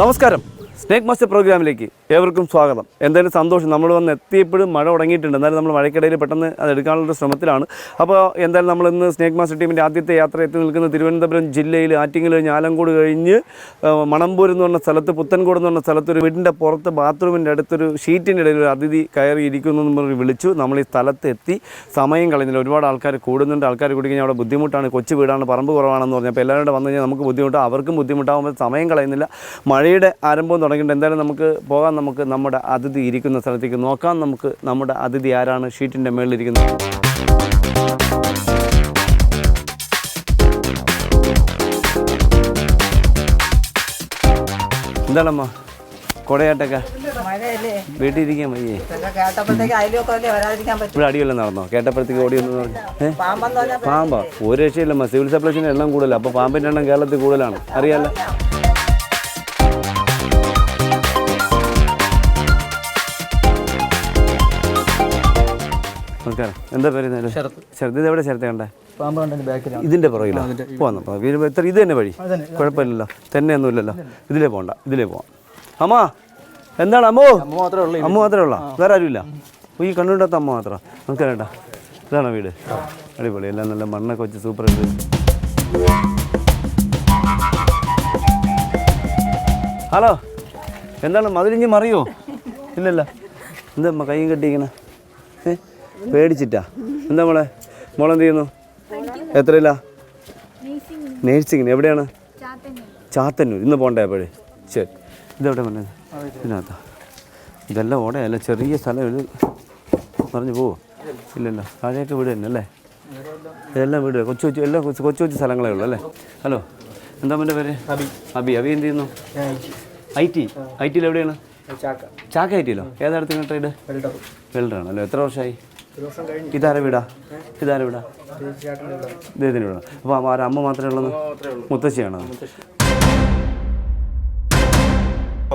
നമസ്കാരം. Snake master പ്രോഗ്രാമിലേക്ക് ഏവർക്കും സ്വാഗതം. എന്തായാലും സന്തോഷം. നമ്മൾ വന്ന് എത്തിയപ്പോഴും മഴ തുടങ്ങിയിട്ടുണ്ട്. എന്നാലും നമ്മൾ മഴക്കിടയിൽ പെട്ടെന്ന് അത് എടുക്കാനുള്ള ശ്രമത്തിലാണ്. അപ്പോൾ എന്തായാലും നമ്മൾ ഇന്ന് സ്നേക് മാസ്റ്റർ ടീമിന്റെ ആദ്യത്തെ യാത്ര എത്തി നിൽക്കുന്ന തിരുവനന്തപുരം ജില്ലയിൽ ആറ്റിങ്ങൽ കഴിഞ്ഞ് ആലങ്കോട് കഴിഞ്ഞ് മണമ്പൂർ എന്ന് പറഞ്ഞ സ്ഥലത്ത് പുത്തൻകോട് എന്ന് പറഞ്ഞ സ്ഥലത്ത് ഒരു വീടിന്റെ പുറത്ത് ബാത്റൂമിന്റെ അടുത്തൊരു ഷീറ്റിന്റെ ഇടയിൽ ഒരു അതിഥി കയറി ഇരിക്കുന്നു എന്ന് പറഞ്ഞ് വിളിച്ചു. നമ്മൾ ഈ സ്ഥലത്ത് എത്തി. സമയം കളഞ്ഞില്ല ഒരുപാട് ആൾക്കാർ കൂടുന്നുണ്ട്. ആൾക്കാർ കൂടി കഴിഞ്ഞാൽ അവിടെ ബുദ്ധിമുട്ടാണ്. കൊച്ചു വീടാണ്. പറമ്പ് കുറവാണെന്ന് പറഞ്ഞപ്പോൾ എല്ലാവരും വന്നു കഴിഞ്ഞാൽ നമുക്ക് ബുദ്ധിമുട്ടാണ് അവർക്കും ബുദ്ധിമുട്ടാകുമ്പോൾ സമയം കളയുന്നില്ല. മഴയുടെ ആരംഭം തുടങ്ങിയിട്ടുണ്ട്. എന്തായാലും നമുക്ക് പോകാൻ നമുക്ക് നമ്മുടെ അതിഥി ഇരിക്കുന്ന സ്ഥലത്തേക്ക് നോക്കാം. നമുക്ക് നമ്മുടെ അതിഥി ആരാണ്? ഷീറ്റിന്റെ മേളിലിരിക്കുന്നത് എന്താണമ്മ? കൊടയാട്ടൊക്കെ? വീട്ടിൽ ഇരിക്കാൻ വയ്യേ. ഇവിടെ അടിയെല്ലാം നടന്നോ? കേട്ടപ്പോഴത്തേക്ക് ഓടിയെന്ന് പറഞ്ഞു പാമ്പോ? ഒരു രക്ഷയില്ലമ്മ. സിവിൽ സപ്ലൈസിന്റെ എണ്ണം കൂടുതലാണ് അപ്പോൾ പാമ്പിന്റെ എണ്ണം കേരളത്തിൽ കൂടുതലാണ്. അറിയാലോ? നമസ്കാരം. എന്താ പേര്? ശരത്. ഇത് എവിടെ ശരത്തെ കണ്ടേ? ഇതിന്റെ പുറകിലോ? പുറകിലാണ് പോകാം എത്ര ഇത് തന്നെ വഴി? കുഴപ്പമില്ലല്ലോ. തന്നെ ഒന്നുമില്ലല്ലോ ഇതിലേ പോകണ്ട ഇതിലേ പോവാം. അമ്മ എന്താണ് അമ്മോ? അമ്മ മാത്രമേ ഉള്ളൂ വേറെ ആരുമില്ല? ഇല്ല ഈ കണ്ണുണ്ടാത്ത അമ്മ മാത്രം. നമസ്കാരം ഏട്ടാ. ഇതാണോ വീട്? അടിപൊളി. എല്ലാം നല്ല മണ്ണൊക്കെ വെച്ച് സൂപ്പർ ഉണ്ട്. ഹലോ എന്താണ് മതിലിഞ്ഞ് മറിയോ? ഇല്ലല്ല. എന്താ കൈയും കെട്ടിയിരിക്കണ? പേടിച്ചിട്ടാ? എന്താ മോളെ? മോളെന്ത് ചെയ്യുന്നു എത്രയില്ല നേഴ്സിങ്ങിന്. എവിടെയാണ്? ചാത്തന്നൂർ. ഇന്ന് പോണ്ടേ അപ്പോഴേ ശരി. ഇതെവിടെ പറഞ്ഞത് ഇതിനകത്താ. ഇതെല്ലാം ഓടയല്ല? ചെറിയ സ്ഥലം ഇത് പറഞ്ഞു പോവോ? ഇല്ലല്ല. താഴെയൊക്കെ വീട് തന്നെ അല്ലേ? ഇതെല്ലാം വീട്. കൊച്ചു കൊച്ചു എല്ലാം കൊച്ചു കൊച്ചു കൊച്ചു സ്ഥലങ്ങളേ ഉള്ളൂ അല്ലേ? ഹലോ. എന്താ എന്റെ പേര്? അബി. അബി. അബി എന്ത് ചെയ്യുന്നു ഐ ടി. ഐ ടിയിൽ എവിടെയാണ്? ചാക്ക. ഐ ടിയിലോ? ഏതായിടത്ത് ട്രേഡ്? വെൽഡർ ആണല്ലോ എത്ര വർഷമായി? ഇതാരെ വീടാ? ഇതാരെ വീടാ? ഇദ്ദേഹത്തിന്റെ വീടാണ് അപ്പോൾ അമ്മ മാത്രമേ ഉള്ളത് മുത്തശ്ശിയാണോ?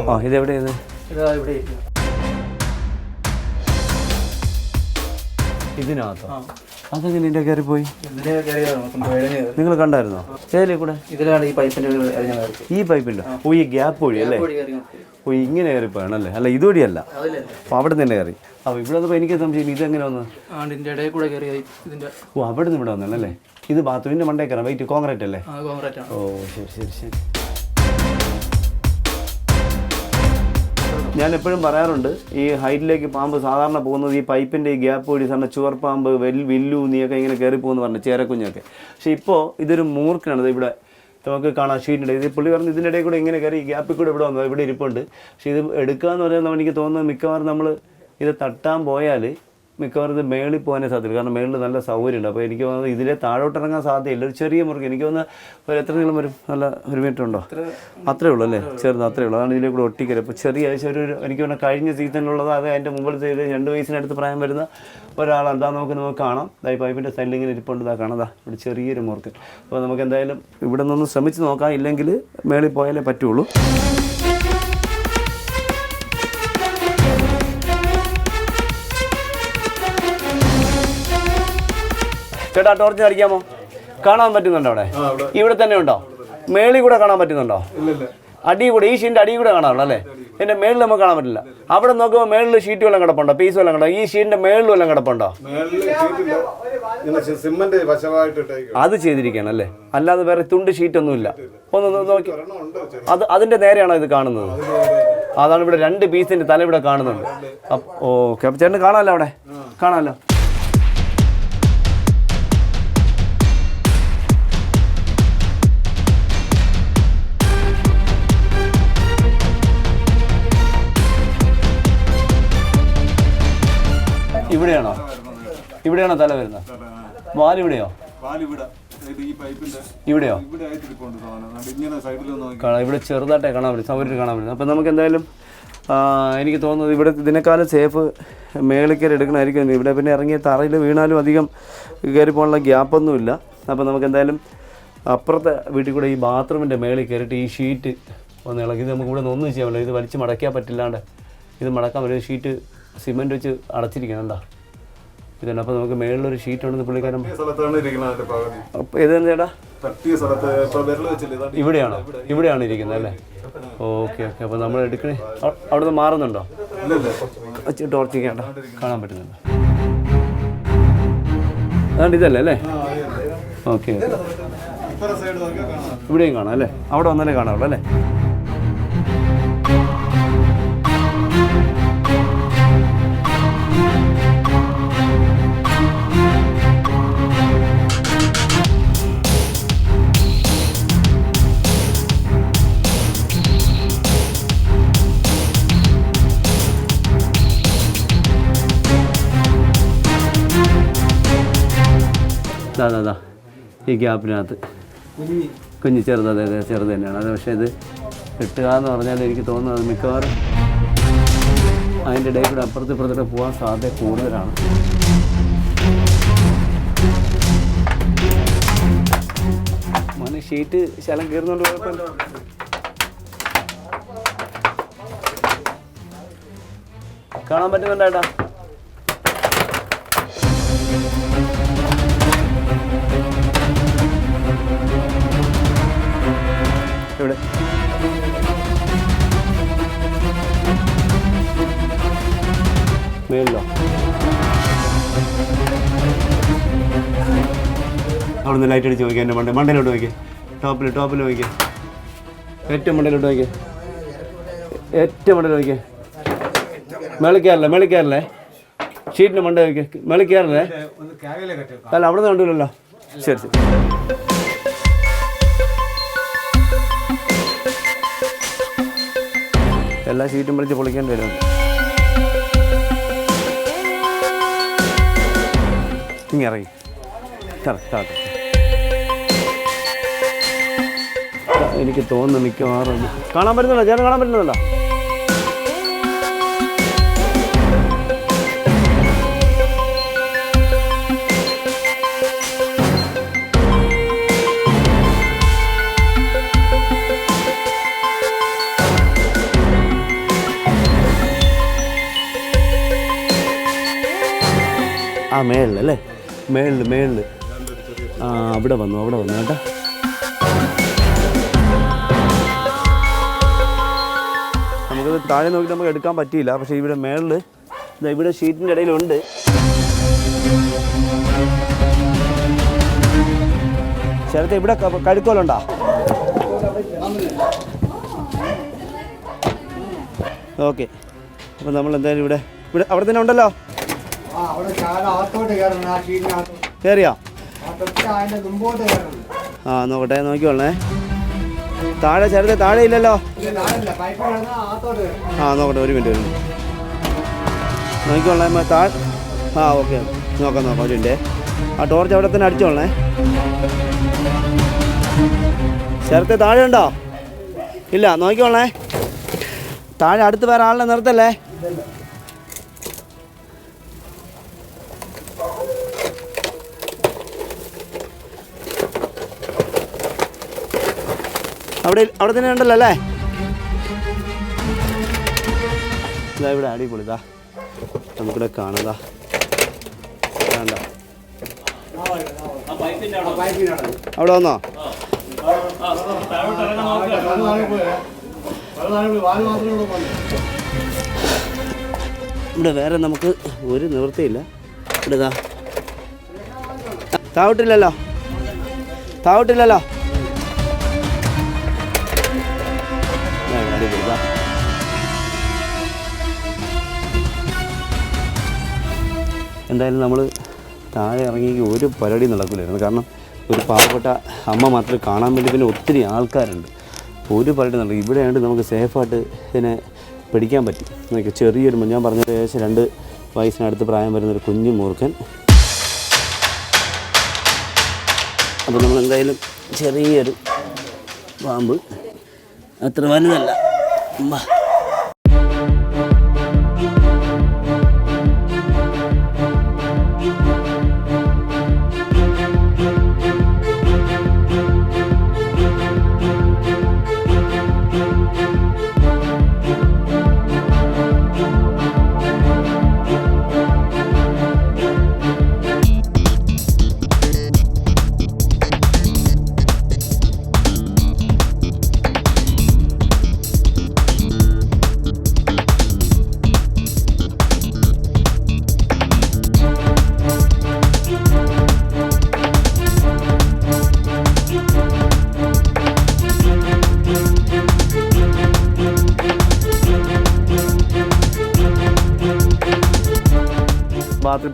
ആ ഇതെവിടെ ഇതാ. ഇതിനകത്തോ? അതെങ്ങനെ ഇതിന്റെ കയറി പോയി. നിങ്ങൾ കണ്ടായിരുന്നോ? ഏതിലേ കൂടെ? ഇതിലാണ് ഈ പൈപ്പിന്റെ ഈ പൈപ്പിന്റെ? ഓ ഈ ഗ്യാപ്പ് വഴി അല്ലേ? ഓ ഇങ്ങനെ കയറിപ്പോയാണല്ലേ അല്ല? ഇതുവഴിയല്ല വഴിയല്ല അപ്പോൾ അവിടെ നിന്ന് തന്നെ കയറി. അപ്പോൾ ഇവിടെ വന്നപ്പോൾ എനിക്ക് സംശയം? ഇതെങ്ങനെ വന്ന്? ഓ അവിടെ നിന്ന് ഇവിടെ വന്നല്ലേ ഇത് ബാത്റൂമിന്റെ മണ്ടേ കയറാം വെയിറ്റ് കോൺക്രീറ്റ് അല്ലേ ഓ ശരി ശരി ശരി. ഞാൻ എപ്പോഴും പറയാറുണ്ട് ഈ ഹൈറ്റിലേക്ക് പാമ്പ് സാധാരണ പോകുന്നത് ഈ പൈപ്പിന്റെ ഈ ഗ്യാപ്പ് വഴി സാറിന് ചുവർ പാമ്പ് വെൽ വില്ലു നീയൊക്കെ ഇങ്ങനെ കയറി പോകുന്നു പറഞ്ഞു ചേരക്കുഞ്ഞൊക്കെ പക്ഷേ ഇപ്പോൾ ഇതൊരു മൂർക്കാണ് ഇവിടെ നമുക്ക് കാണാം ഷീറ്റിന്റെ ഇത് പുള്ളി പറഞ്ഞു ഇതിന്റെ ഇടയിൽ കൂടെ ഇങ്ങനെ കയറി ഈ ഗ്യാപ്പിൽ കൂടെ ഇവിടെ വന്നത് ഇവിടെ ഇരിപ്പുണ്ട്. പക്ഷേ ഇത് എടുക്കുക എന്ന് പറയുന്നത് എനിക്ക് തോന്നുന്നത് മിക്കവാറും നമ്മൾ ഇത് തട്ടാൻ പോയാൽ മിക്കവാറും ഇത് മേളിൽ പോകാനേ സാധ്യത കാരണം മേളിൽ നല്ല സൗകര്യമുണ്ട്. അപ്പോൾ എനിക്ക് തോന്നുന്നത് ഇതിലെ താഴോട്ട് ഇറങ്ങാൻ സാധ്യതയില്ല. ഒരു ചെറിയ മുറുക്ക് എനിക്ക് തോന്നുന്നത് ഒരു എത്ര നീളം വരും? നല്ല ഒരു മീറ്റർ ഉണ്ടോ? അത്രേ ഉള്ളൂ അല്ലേ? ചെറുത് അത്രേ ഉള്ളൂ. അതാണ് ഇതിലെ കൂടെ ഒട്ടിക്കൽ. അപ്പോൾ ചെറിയ ഒരു എനിക്ക് തോന്നുന്ന കഴിഞ്ഞ സീസണിലുള്ളത് അത് അതിന്റെ മുമ്പിൽ ചെയ്ത് രണ്ട് വയസ്സിനടുത്ത് പ്രായം വരുന്ന ഒരാളാണ്. എന്താ നമുക്ക് നമുക്ക് കാണാം ഈ പൈപ്പിന്റെ സൈഡിൽ ഇങ്ങനെ ഇരിപ്പുണ്ട്. ഇതാ കാണാം. ഇവിടെ ചെറിയൊരു മുറുക്ക്. അപ്പോൾ നമുക്ക് എന്തായാലും ഇവിടെ നിന്നൊന്ന് ശ്രമിച്ച് നോക്കാം. ഇല്ലെങ്കിൽ മേളിൽ പോയാലേ പറ്റുള്ളൂ. ചേട്ടാ ടോർച്ച് അടിക്കാമോ കാണാൻ പറ്റുന്നുണ്ടോ അവിടെ? ഇവിടെ തന്നെ ഉണ്ടോ? മേളിൽ കൂടെ കാണാൻ പറ്റുന്നുണ്ടോ? അടി കൂടെ ഈ ഷീറ്റിന്റെ അടി കൂടെ കാണാറുള്ളൂ അല്ലേ? എന്റെ മേളിൽ നമുക്ക് കാണാൻ പറ്റില്ല. അവിടെ നോക്കുമ്പോൾ മേളിൽ ഷീറ്റ് വല്ലതും കിടപ്പുണ്ടോ? പീസ് വല്ലതും കിടപ്പോ ഈ ഷീറ്റിന്റെ മേളിൽ വല്ലതും കിടപ്പുണ്ടോ? അത് ചെയ്തിരിക്കുകയാണ് അല്ലേ? അല്ലാതെ വേറെ തുണ്ട് ഷീറ്റ് ഒന്നുമില്ല ഒന്ന് നോക്കി. അത് അതിന്റെ നേരെയാണോ ഇത് കാണുന്നത്? അതാണ് ഇവിടെ രണ്ട് പീസിന്റെ തല ഇവിടെ കാണുന്നുണ്ട്. ഓക്കെ അപ്പൊ ചേട്ടന് കാണാമല്ലോ അവിടെ? കാണാമല്ലോ. ഇവിടെയാണോ? ഇവിടെയാണോ തല വരുന്നത്? വാലിവിടെയോ ഇവിടെയോ? കാണാം. ഇവിടെ ചെറുതായിട്ടേ കാണാൻ പറ്റും. സൗകര്യം കാണാൻ പറ്റും. അപ്പം നമുക്ക് എന്തായാലും എനിക്ക് തോന്നുന്നത് ഇവിടെ ഇതിനേക്കാളും സേഫ് മേളിൽ കയറി എടുക്കണമായിരിക്കും ഇവിടെ പിന്നെ ഇറങ്ങിയ തറയിൽ വീണാലും അധികം കയറി പോകാനുള്ള ഗ്യാപ്പൊന്നുമില്ല അപ്പോൾ നമുക്ക് എന്തായാലും അപ്പുറത്തെ വീട്ടിൽ കൂടെ ഈ ബാത്റൂമിന്റെ മേളിൽ കയറിയിട്ട് ഈ ഷീറ്റ് ഒന്ന് ഇളക്കി ഇത് നമുക്ക് ഇവിടെ ഒന്നും ചെയ്യാൻ പറ്റില്ല. ഇത് വലിച്ച് മടക്കാൻ പറ്റില്ലാണ്ട് ഇത് മടക്കാൻ പറ്റില്ല. ഷീറ്റ് സിമെന്റ് വെച്ച് അടച്ചിരിക്കണം എന്താ? ഇതുണ്ട് അപ്പോൾ നമുക്ക് മേളിലൊരു ഷീറ്റ് ഉണ്ടെന്ന് പുള്ളിക്കാരൻ അപ്പോൾ ഏതാണ് ചേട്ടാ? ഇവിടെയാണോ? ഇവിടെയാണ് ഇരിക്കുന്നത് അല്ലേ? Okay okay. അപ്പോൾ നമ്മൾ എടുക്കണേ. അവിടുന്ന് മാറുന്നുണ്ടോ? ടോർച്ച് കേട്ടോ കാണാൻ പറ്റുന്നുണ്ടോ. അതുകൊണ്ട് ഇതല്ലേ അല്ലേ? ഓക്കെ ഇവിടെയും കാണാം അല്ലേ? അവിടെ വന്നാലേ കാണാവുള്ളൂ അല്ലേ? അതാ ദാ ഈ ഗ്യാപ്പിനകത്ത്. കുഞ്ഞ്. ചെറുത് അതെ അതെ ചെറുത് തന്നെയാണ്. അത് പക്ഷേ ഇത് കിട്ടുക എന്ന് പറഞ്ഞാൽ എനിക്ക് തോന്നുന്നത് മിക്കവാറും അതിന്റെ ഇടയിൽ കൂടെ അപ്പുറത്ത് ഇപ്പുറത്തൂടെ പോകാൻ സാധ്യത കൂടുതലാണ്. മോനെ ഷീറ്റ് ശലം കുഴപ്പമില്ല കാണാൻ പറ്റുന്നുണ്ടേട്ടാ എവിടെ മേളിലോ? അവിടെ നിന്ന് ലൈറ്റ് അടിച്ച് നോക്കിയാൽ എന്റെ മണ്ട. മണ്ടയിലോട്ട് നോക്കിയേ. ടോപ്പിൽ ടോപ്പിൽ നോക്കിയേ. ഏറ്റവും മണ്ടയിലോട്ട് നോക്കിയേ. ഏറ്റവും മണ്ടയിൽ നോക്കിയേ. മേളിൽ കയറില്ലേ ഷീറ്റിന്റെ മണ്ട നോക്കിയേ. ക്യാവിലെ അല്ല അവിടെ നിന്ന് കണ്ടില്ലല്ലോ ശരി ശരി. എല്ലാ ഷീറ്റും വിളിച്ച് പൊളിക്കേണ്ടി വരും. ഇങ്ങനെ ഇറങ്ങി. എനിക്ക് തോന്നുന്നു മിക്കവാറും കാണാൻ പറ്റുന്നുണ്ടോ? ചേട്ടൻ കാണാൻ പറ്റുന്നുണ്ടോ? മേളിൽ അല്ലേ? മേളിൽ മേളിൽ ആ അവിടെ വന്നു അവിടെ വന്നു കേട്ടോ. നമുക്കത് താഴെ നോക്കിയിട്ട് നമുക്ക് എടുക്കാൻ പറ്റിയില്ല പക്ഷേ ഇവിടെ മേളിൽ ഇവിടെ ഷീറ്റിന്റെ ഇടയിലുണ്ട്. ശരത്തെ ഇവിടെ കഴുക്കോലുണ്ടോ? ഓക്കെ. അപ്പം നമ്മൾ എന്തായാലും ഇവിടെ ഇവിടെ അവിടെ തന്നെ ഉണ്ടല്ലോ? കയറിയോ ആ നോക്കട്ടെ നോക്കിക്കോളേ താഴെ ചേർത്ത് താഴെ ഇല്ലല്ലോ? ആ നോക്കട്ടെ ഒരു മിനിറ്റ് ഒരു മിനിറ്റ്. നോക്കിക്കോളേ താഴെ ആ ഓക്കെ നോക്കാം നോക്കാം ഒരു മിനിറ്റ്. ആ ടോർച്ച് അവിടെ തന്നെ അടിച്ചോളേ ചേർത്ത് താഴെ ഉണ്ടോ? ഇല്ല നോക്കിക്കോളേ താഴെ അടുത്ത് വേറെ ആളിനെ നിർത്തല്ലേ? അവിടെ അവിടെ തന്നെ ഉണ്ടല്ലോ അല്ലേ? ഇതാ ഇവിടെ അടിപൊളി ഇതാ നമുക്കിവിടെ കാണാതാ വേണ്ട അവിടെ വന്നോ? ഇവിടെ വേറെ നമുക്ക് ഒരു നിവൃത്തിയില്ല. ഇവിടെ താവട്ടില്ലല്ലോ താവട്ടില്ലല്ലോ എന്തായാലും നമ്മൾ താഴെ ഇറങ്ങി ഒരു പരിപാടി നടക്കില്ലായിരുന്നു. കാരണം ഒരു പാവപ്പെട്ട അമ്മ മാത്രം കാണാൻ വേണ്ടി പിന്നെ ഒത്തിരി ആൾക്കാരുണ്ട്. ഒരു പരിപാടി നടക്കും ഇവിടെ ആയതുകൊണ്ട് നമുക്ക് സേഫായിട്ട് ഇതിനെ പിടിക്കാൻ പറ്റും. എനിക്ക് ചെറിയൊരു ഞാൻ പറഞ്ഞത് ഏകദേശം രണ്ട് വയസ്സിനടുത്ത് പ്രായം വരുന്നൊരു കുഞ്ഞു മൂർഖൻ. അപ്പോൾ നമ്മൾ എന്തായാലും ചെറിയൊരു പാമ്പ്. അത്ര വലുതല്ല.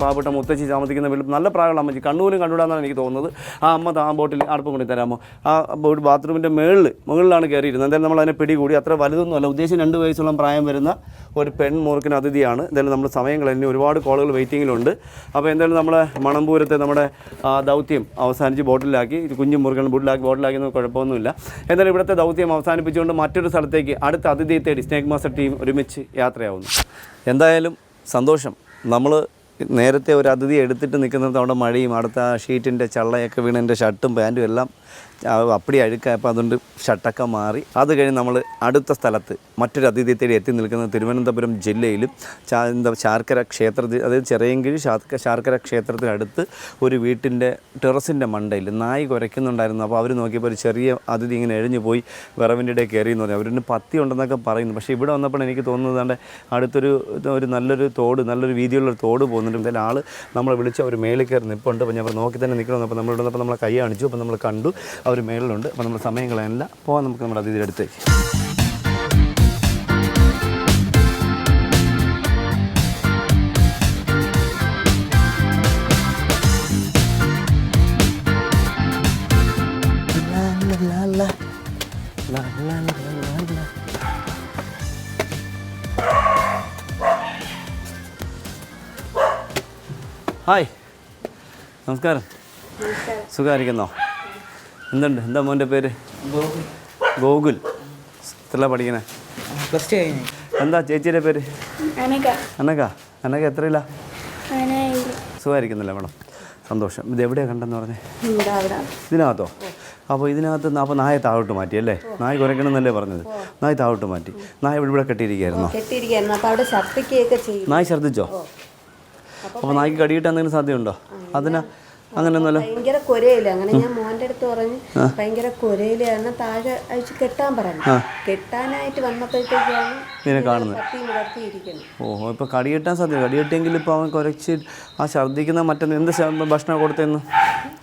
പാവപ്പെട്ട മുത്തച്ഛി താമസിക്കുന്ന വീട്ടിൽ നല്ല പ്രായമുള്ള അമ്മച്ചി. കണ്ണൂരും കണ്ടുവിടാന്നാണ് എനിക്ക് തോന്നുന്നത്. ആ അമ്മ താ ബോട്ടിൽ അടുപ്പം കൊണ്ടു തരാമോ? ആ ബോട്ട് ബാത്റൂമിന്റെ മേളിൽ മുകളിലാണ് കയറിയിരുന്നത്. എന്തായാലും നമ്മൾ അതിനെ പിടികൂടി. അത്ര വലുതൊന്നുമല്ല. ഉദ്ദേശം രണ്ട് വയസ്സുള്ള പ്രായം വരുന്ന ഒരു പെൺമൂർക്കിന് അതിഥിയാണ്. എന്തായാലും നമ്മൾ സമയം കളഞ്ഞ് ഒരുപാട് കോളുകൾ വെയിറ്റിങ്ങിലുണ്ട്. അപ്പോൾ എന്തായാലും നമ്മളെ മണമ്പൂരത്തെ നമ്മുടെ ദൗത്യം അവസാനിച്ച് ബോട്ടിലാക്കി. കുഞ്ഞു മുറുകൻ ബോട്ടിലാക്കി ബോട്ടിലാക്കിയെന്ന് കുഴപ്പമൊന്നുമില്ല. എന്തായാലും ഇവിടുത്തെ ദൗത്യം അവസാനിപ്പിച്ചുകൊണ്ട് മറ്റൊരു സ്ഥലത്തേക്ക് അടുത്ത അതിഥിയെ തേടി സ്നേക് മാസ്റ്റർ ടീം ഒരുമിച്ച് യാത്രയാവുന്നു. എന്തായാലും സന്തോഷം. നമ്മൾ നേരത്തെ ഒരു അതിഥി എടുത്തിട്ട് നിൽക്കുന്നത് അവിടെ മഴയും അടുത്ത ഷീറ്റിന്റെ ചള്ളയൊക്കെ വീണ് എന്റെ ഷർട്ടും പാന്റും എല്ലാം അപ്പടി അഴുക്കായപ്പോൾ അതുകൊണ്ട് ഷട്ടൊക്കെ മാറി. അത് കഴിഞ്ഞ് നമ്മൾ അടുത്ത സ്ഥലത്ത് മറ്റൊരു അതിഥി തേടി എത്തി നിൽക്കുന്ന തിരുവനന്തപുരം ജില്ലയിലും ചാ എന്താ ശാർക്കര ക്ഷേത്രത്തിൽ അതായത് ചെറിയങ്കിഴി ശാർക്ക ശാർക്കര ക്ഷേത്രത്തിനടുത്ത് ഒരു വീട്ടിന്റെ ടെറസിന്റെ മണ്ടയിൽ നായി കുരയ്ക്കുന്നുണ്ടായിരുന്നു. അപ്പോൾ അവർ നോക്കിയപ്പോൾ ഒരു ചെറിയ അതിഥി ഇങ്ങനെ എഴിഞ്ഞു പോയി വിറവിന്റെ ഇടയിൽ കയറി എന്ന് പറഞ്ഞു. അവരൊന്ന് പത്തി ഉണ്ടെന്നൊക്കെ പറയുന്നു. പക്ഷേ ഇവിടെ വന്നപ്പോൾ എനിക്ക് തോന്നുന്നത് ദാണ്ടെ അടുത്തൊരു ഒരു നല്ലൊരു തോട് നല്ലൊരു വീതിയുള്ളൊരു തോട് പോകുന്നുണ്ട്. എന്തായാലും ആൾ നമ്മളെ വിളിച്ച് അവർ മേളിൽ കയറി നിൽപ്പുണ്ട് അപ്പോൾ ഞാൻ നോക്കി തന്നെ നിൽക്കണം അപ്പോൾ നിന്നപ്പോൾ നമ്മളെ കൈ കാണിച്ചു. അപ്പോൾ നമ്മൾ കണ്ടു. അവർ മേളിലുണ്ട്. അപ്പോൾ നമ്മൾ സമയം കളയാനില്ല പോകാൻ നമുക്ക് നമ്മുടെ അതിഥിയുടെ അടുത്തേക്ക്. ഹായ്. നമസ്കാരം. സുഖമായിരിക്കുന്നോ? എന്തുണ്ട്? എന്താ മോന്റെ പേര്? ഗോകുൽ. എത്ര പഠിക്കണേ? പ്ലസ് ടു കഴിഞ്ഞു. എന്താ ചേച്ചിയുടെ പേര്? അനക അനക അനക എത്രയില്ല സുഖമായിരിക്കുന്നില്ല മേഡം? സന്തോഷം. ഇത് എവിടെയാണ് കണ്ടെന്ന് പറഞ്ഞേ? ഇതിനകത്തോ? അപ്പോൾ ഇതിനകത്ത് അപ്പോൾ നായ താഴോട്ട് മാറ്റി അല്ലേ? നായ കുരയ്ക്കണമെന്നല്ലേ പറഞ്ഞത്. നായ താഴോട്ട് മാറ്റി. നായ ഇവിടെ ഇവിടെ കെട്ടിയിരിക്കുകയായിരുന്നു? കെട്ടിയിരിക്കുന്നു അപ്പൊ അവിടെ ഛർദ്ദിക്കുകയൊക്കെ ചെയ്യും നായ ഛർദ്ദിച്ചോ? അപ്പോൾ നായ്ക്ക് കടിയിട്ട് എന്തെങ്കിലും സാധ്യതയുണ്ടോ? അതിന് അങ്ങനെയൊന്നുമല്ല. ഭയങ്കര കൊരയില്ല? അങ്ങനെ ഞാൻ മോന്റെ അടുത്ത് പറഞ്ഞു ഭയങ്കര കൊരയിൽ കാരണം താഴെ അഴിച്ച് കെട്ടാൻ പറഞ്ഞു. കെട്ടാനായിട്ട് വന്നപ്പോഴത്തേക്കാണ് ഇതിനെ കാണുന്നത്. ഓ ഇപ്പോൾ കടികിട്ടാൻ സാധ്യത. കടികിട്ടെങ്കിൽ ഇപ്പോൾ അവൻ കുറച്ച് ആ ഛർദ്ദിക്കുന്ന മറ്റൊന്ന് എന്ത് ഭക്ഷണം കൊടുത്തെന്ന്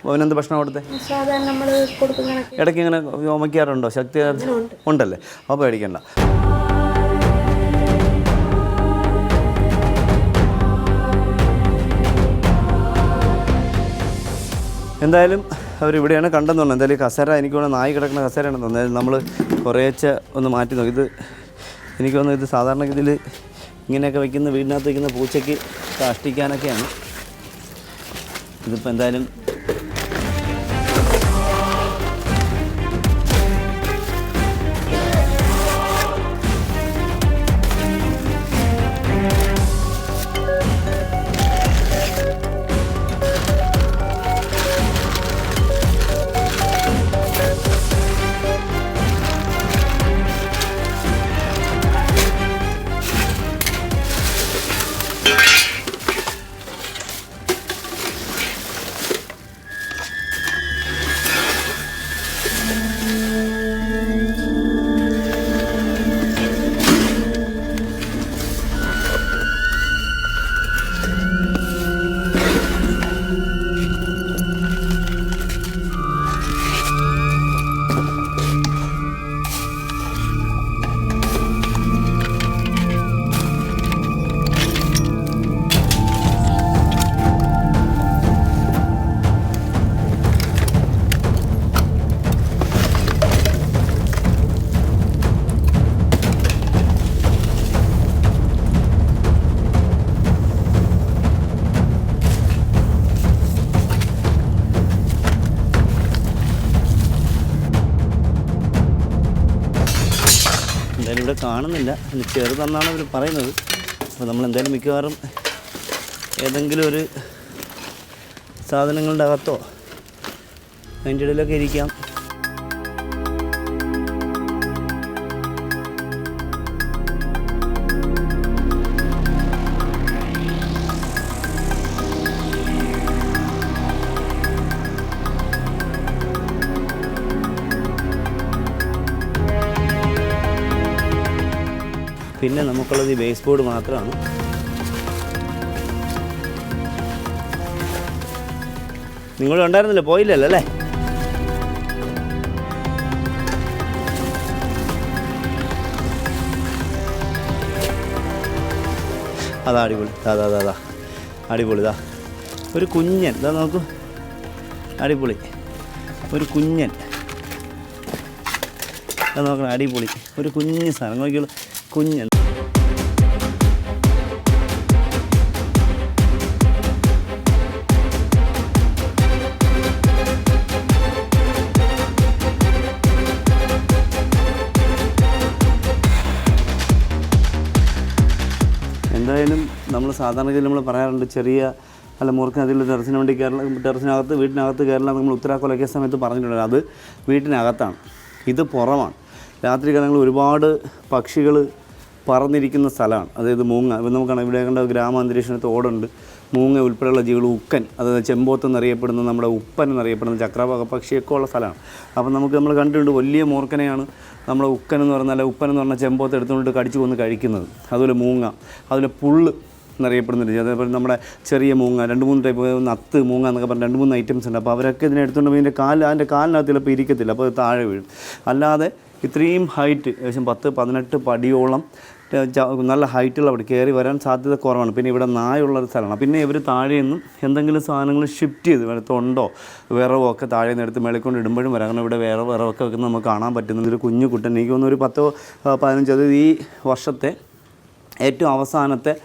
അവനെന്ത് ഭക്ഷണം കൊടുത്തേ? സാധാരണ നമ്മൾ കൊടുക്കുന്ന ഇടയ്ക്ക് ഇങ്ങനെ ഓമയ്ക്കാറുണ്ടോ? ശക്തി ഉണ്ടല്ലേ? അപ്പോൾ പേടിക്കണ്ട. എന്തായാലും അവരിവിടെയാണ് കണ്ടെന്ന് പറഞ്ഞത് എന്തായാലും കസേര എനിക്ക് തോന്നുന്നു നായി കിടക്കുന്ന കസേരയാണെന്ന് തോന്നുന്നത്. നമ്മൾ കുറേശ്ശെ ഒന്ന് മാറ്റി നോക്കി. ഇത് എനിക്ക് തോന്നുന്നു ഇത് സാധാരണ ഇതിൽ ഇങ്ങനെയൊക്കെ വയ്ക്കുന്ന വീടിനകത്ത് വയ്ക്കുന്ന പൂച്ചയ്ക്ക് കാഷ്ടിക്കാനൊക്കെയാണ്. ഇതിപ്പോൾ എന്തായാലും എന്തായാലും ഇവിടെ കാണുന്നില്ല ചെറുതെന്നാണ് അവർ പറയുന്നത്. അപ്പോൾ നമ്മൾ എന്തായാലും മിക്കവാറും ഏതെങ്കിലും ഒരു സാധനങ്ങളുടെ അകത്തോ അതിന്റെ ഇടയിലൊക്കെ ഇരിക്കാം. പിന്നെ നമുക്കുള്ളത് ഈ ബേസ് ബോർഡ് മാത്രമാണ്. നിങ്ങൾ ഉണ്ടായിരുന്നില്ല പോയില്ലല്ലോ അല്ലേ? അതാ അടിപൊളി. അതാ അതാ അതാ അടിപൊളി ഇതാ ഒരു കുഞ്ഞൻ ഇതാ നോക്കൂ. അടിപൊളി. ഒരു കുഞ്ഞൻ. നോക്കണം അടിപൊളി. ഒരു കുഞ്ഞ് സാധനം. നോക്കിയുള്ളൂ കുഞ്ഞൻ നമ്മൾ സാധാരണഗതിയിൽ നമ്മൾ പറയാറുണ്ട് ചെറിയ അല്ല മൂർഖനതിൽ ടെറസിന് വേണ്ടി കേരള ടെറസിനകത്ത് വീട്ടിനകത്ത് കേരള നമ്മൾ ഉത്തരാ സമയത്ത് പറഞ്ഞിട്ടുണ്ട്. അത് വീട്ടിനകത്താണ്. ഇത് പുറമാണ്. രാത്രി കാലങ്ങളിൽ ഒരുപാട് പക്ഷികൾ പറന്നിരിക്കുന്ന സ്ഥലമാണ്. അതായത് മൂങ്ങ. ഇപ്പം നമുക്കാണ് ഇവിടെ കണ്ട ഗ്രാമാന്തരീക്ഷത്തിൽ ഓടുണ്ട്. മൂങ്ങ ഉൾപ്പെടെയുള്ള ജീവികൾ ഉക്കൻ അതായത് ചെമ്പോത്ത് എന്നറിയപ്പെടുന്ന നമ്മുടെ ഉപ്പൻ എന്നറിയപ്പെടുന്ന ചക്രവാക പക്ഷിയൊക്കെ ഉള്ള സ്ഥലമാണ്. അപ്പം നമുക്ക് നമ്മൾ കണ്ടിട്ടുണ്ട് വലിയ മൂർക്കനെയാണ് നമ്മുടെ ഉക്കൻ എന്ന് പറഞ്ഞാൽ ഉപ്പൻ എന്ന് പറഞ്ഞാൽ ചെമ്പോത്ത് എടുത്തുകൊണ്ട് കടിച്ചു കൊന്ന് കഴിക്കുന്നത്. അതുപോലെ മൂങ്ങ അതുപോലെ പുള്ള് എന്നറിയപ്പെടുന്നുണ്ട്. അതേപോലെ നമ്മുടെ ചെറിയ മൂങ്ങ രണ്ട് മൂന്ന് ടൈപ്പ് നത്ത് മൂങ്ങ എന്നൊക്കെ പറഞ്ഞ് രണ്ട് മൂന്ന് ഐറ്റംസ് ഉണ്ട്. അപ്പോൾ അവരൊക്കെ ഇതിനെ എടുത്തുകൊണ്ട് പോയി ഇതിന്റെ കാലിൽ അതിന്റെ കാലിനകത്ത് ചിലപ്പോൾ ഇരിക്കത്തില്ല അപ്പോൾ താഴെ വീഴും. അല്ലാതെ ഇത്രയും ഹൈറ്റ് ഏകദേശം പത്ത് പതിനെട്ട് പടിയോളം നല്ല ഹൈറ്റുള്ള അവിടെ കയറി വരാൻ സാധ്യത കുറവാണ്. പിന്നെ ഇവിടെ നായുള്ളൊരു സ്ഥലമാണ്. പിന്നെ ഇവർ താഴെ നിന്നും എന്തെങ്കിലും സാധനങ്ങൾ ഷിഫ്റ്റ് ചെയ്ത് വരെ തൊണ്ടോ വിറവോ ഒക്കെ താഴെ നിന്ന് എടുത്ത് മേളിക്കൊണ്ട് ഇടുമ്പോഴും വരാം. കാരണം ഇവിടെ വേറെ വിറവൊക്കെ വെക്കുന്നത് നമുക്ക് കാണാൻ പറ്റുന്ന ഒരു കുഞ്ഞു കുട്ടൻ. എനിക്ക് തോന്നുന്നു ഒരു പത്തോ പതിനഞ്ചോ ഈ വർഷത്തെ ഏറ്റവും അവസാനത്തെ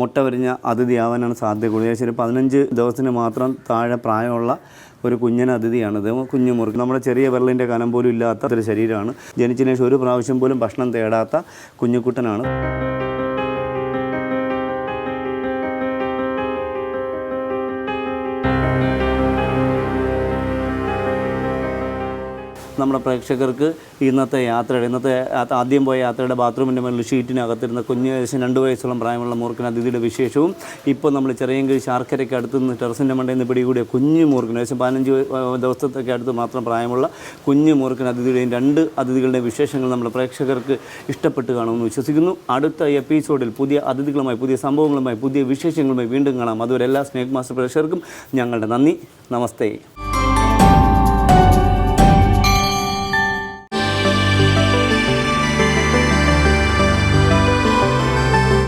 മുട്ട വിരിഞ്ഞ അതിഥിയാവാനാണ് സാധ്യത കൂടുതൽ. ഏകദേശം ഒരു പതിനഞ്ച് ദിവസത്തിന് മാത്രം താഴെ പ്രായമുള്ള ഒരു കുഞ്ഞൻ അതിഥിയാണ് ഇത്. കുഞ്ഞു മുറുക്ക് നമ്മുടെ ചെറിയ വിരലിന്റെ കനം പോലും ഇല്ലാത്ത ഒരു ശരീരമാണ്. ജനിച്ചതിന് ശേഷം ഒരു പ്രാവശ്യം പോലും ഭക്ഷണം തേടാത്ത കുഞ്ഞുകുട്ടനാണ്. നമ്മുടെ പ്രേക്ഷകർക്ക് ഇന്നത്തെ യാത്രയുടെ ഇന്നത്തെ ആദ്യം പോയ യാത്രയുടെ ബാത്റൂമിന്റെ മുകളിൽ ഷീറ്റിനകത്തിരുന്ന കുഞ്ഞ് ഏകദേശം രണ്ട് വയസ്സോളം പ്രായമുള്ള മൂർക്കൻ അതിഥിയുടെ വിശേഷവും ഇപ്പോൾ നമ്മൾ ചെറിയങ്കി ശാർക്കരയ്ക്ക് അടുത്ത് നിന്ന് ടെറസിന്റെ മണ്ടയിൽ നിന്ന് പിടികൂടിയ കുഞ്ഞു മൂർക്കൻ ഏകദേശം പതിനഞ്ച് ദിവസത്തൊക്കെ അടുത്ത് മാത്രം പ്രായമുള്ള കുഞ്ഞു മൂർക്കൻ അതിഥിയുടെയും രണ്ട് അതിഥികളുടെ വിശേഷങ്ങൾ നമ്മുടെ പ്രേക്ഷകർക്ക് ഇഷ്ടപ്പെട്ട് കാണുമെന്ന് വിശ്വസിക്കുന്നു. അടുത്ത എപ്പിസോഡിൽ പുതിയ അതിഥികളുമായി പുതിയ സംഭവങ്ങളുമായി പുതിയ വിശേഷങ്ങളുമായി വീണ്ടും കാണാം. അതുവരെ എല്ലാ സ്നേക് മാസ്റ്റർ പ്രേക്ഷകർക്കും ഞങ്ങളുടെ നന്ദി. നമസ്തേ.